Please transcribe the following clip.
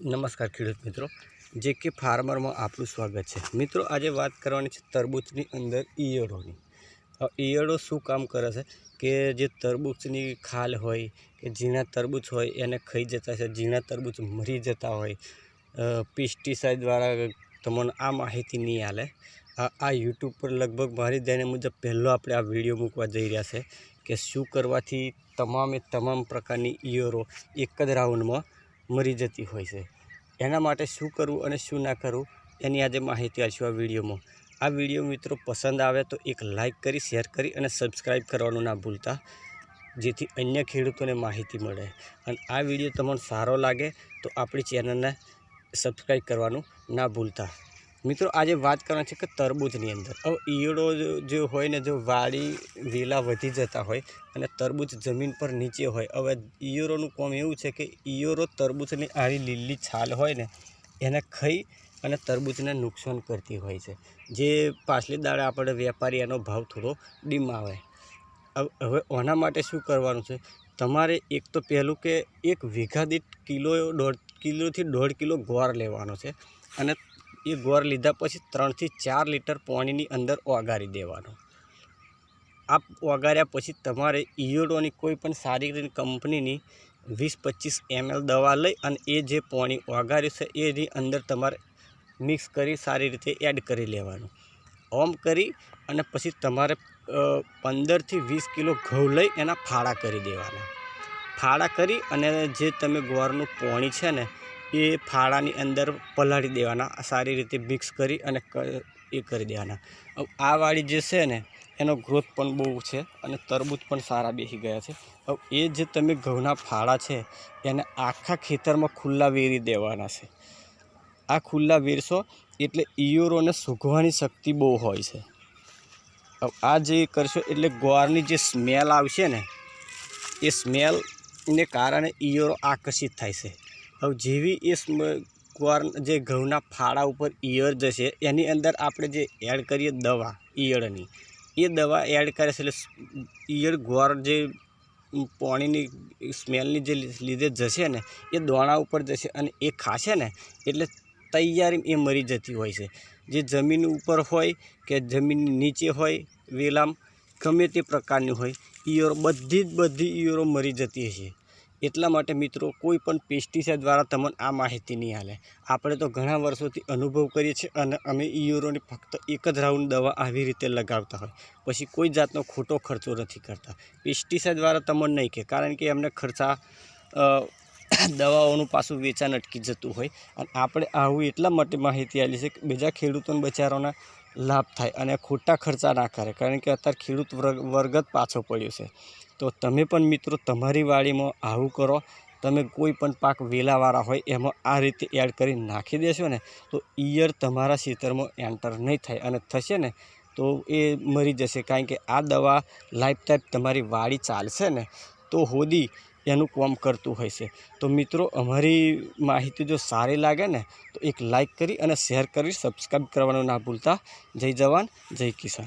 નમસ્કાર ખેડૂત મિત્રો. જે કે ફાર્મરમાં આપનું સ્વાગત છે. મિત્રો, આજે વાત કરવાની છે તરબૂચની અંદર ઈયળોની. ઈયળો શું કામ કરે છે? કે જે તરબૂચની ખાલ હોય, કે ઝીણા તરબૂચ હોય, એને ખાઈ જતા છે. ઝીણા તરબૂચ મરી જતા હોય. પેસ્ટિસાઇડ દ્વારા તમને આ માહિતી નહીં આલે. આ યુટ્યુબ પર લગભગ મારી દેને મુજબ પહેલો આપણે આ વીડિયો મૂકવા જઈ રહ્યા છે કે શું કરવાથી તમામે તમામ પ્રકારની ઈયળો એક જ રાઉન્ડમાં મરી જતી હોય છે. એના માટે શું કરવું અને શું ના કરવું, એની આજે માહિતી આપશું આ વિડીયોમાં. આ વીડિયો મિત્રો પસંદ આવે તો એક લાઇક કરી, શેર કરી અને સબસ્ક્રાઈબ કરવાનું ના ભૂલતા, જેથી અન્ય ખેડૂતોને માહિતી મળે. અને આ વીડિયો તમને સારો લાગે તો આપણી ચેનલને સબસ્ક્રાઈબ કરવાનું ના ભૂલતા. મિત્રો, આજે વાત કરવાની છે કે તરબૂચની અંદર. હવે ઈયળો જો- જો હોય ને, જો વાડી વેલા વધી જતા હોય અને તરબૂચ જમીન પર નીચે હોય, હવે ઈયળોનું કોમ એવું છે કે ઈયળો તરબૂચની આવી લીલી છાલ હોય ને, એને ખાઈ અને તરબૂચને નુકસાન કરતી હોય છે. જે પાછલી દાડે આપણે વેપારી એનો ભાવ થોડો ડીમાવે હવે ઓના માટે શું કરવાનું છે? તમારે એક તો પહેલું કે એક વીઘા દીઠ કિલો દોઢ, કિલોથી દોઢ કિલો ગોળ લેવાનો છે અને એ ગોળ લીધા પછી ત્રણથી ચાર લીટર પાણીની અંદર ઓગારી દેવાનો. આ ઓગાળ્યા પછી તમારે ઇયોડોની કોઈ પણ સારી કંપનીની વીસ પચીસ એમએલ દવા લઈ અને એ જે પાણી ઓગાળ્યું છે એની અંદર તમારે મિક્સ કરી સારી રીતે એડ કરી લેવાનું. ઓમ કરી અને પછી તમારે પંદરથી વીસ કિલો ઘઉં લઈ એના ફાળા કરી દેવાના. ફાળા કરી અને જે તમે ગોળનું પાણી છે ને એ ફાળાની અંદર પલાળી દેવાના, સારી રીતે મિક્સ કરી અને એ કરી દેવાના. આ વાળી જે છે ને, એનો ગ્રોથ પણ બહુ છે અને તરબૂચ પણ સારા બેસી ગયા છે. હવે એ જે તમે ઘઉંના ફાળા છે, એને આખા ખેતરમાં ખુલ્લા વેરી દેવાના છે. આ ખુલ્લા વેરશો એટલે ઈયળોને સૂઘવાની શક્તિ બહુ હોય છે. આ જે કરશો એટલે ગોળની જે સ્મેલ આવશે ને, એ સ્મેલને કારણે ઈયળો આકર્ષિત થાય છે. હવે જેવી એ ગોળ જે ઘઉંના ફાળા ઉપર ઈયળ જશે, એની અંદર આપણે જે એડ કરીએ દવા, ઈયળની, એ દવા એડ કરે છે એટલે ઈયળ, ગોર જે પાણીની સ્મેલની જે લીધે જશે ને, એ દોણા ઉપર જશે અને એ ખાશે ને, એટલે તૈયારી એ મરી જતી હોય છે. જે જમીન ઉપર હોય કે જમીન નીચે હોય, વેલામ, ગમે તે પ્રકારની હોય, ઈયળો બધી જ બધી ઈયળો મરી જતી હશે. એટલા માટે મિત્રો કોઈ પણ પેસ્ટિસાઇડ દ્વારા તમને આ માહિતી નહીં હાલે. આપણે તો ઘણા વર્ષોથી અનુભવ કરીએ છીએ અને અમે ઈયુરોની ફક્ત એક જ રાઉન્ડ દવા આવી રીતે લગાવતા હોય. પછી કોઈ જાતનો ખોટો ખર્ચો નથી કરતા. પેસ્ટિસાઇડ દ્વારા તમને નહીં કે, કારણ કે એમને ખર્ચા દવાઓનું પાછું વેચાણ અટકી જતું હોય. અને આપણે આવું એટલા માટે માહિતી આપી છે કે, બીજા ખેડૂતોને બચારાના લાભ થાય અને ખોટા ખર્ચા ના કરે. કારણ કે અત્યારે ખેડૂત વર્ગ વર્ગ જ પાછો પડ્યો છે. તો તમે પણ મિત્રો તમારી વાડીમાં આવું કરો. તમે કોઈ પણ પાક વેલાવાળા હોય એમાં આ રીતે એડ કરી નાખી દેશો ને, તો ઈયર તમારા ખેતરમાં એન્ટર નહીં થાય અને થશે ને, તો એ મરી જશે. કારણ કે આ દવા લાઈફ ટાઈપ તમારી વાડી ચાલશે ને. તો હોદી એનું કામ કરતું હોય છે. તો મિત્રો, અમારી માહિતી જો સારી લાગે ને, તો એક લાઈક કરી અને શેર કરી સબસ્ક્રાઈબ કરવાનું ના ભૂલતા. જય જવાન, જય કિસાન.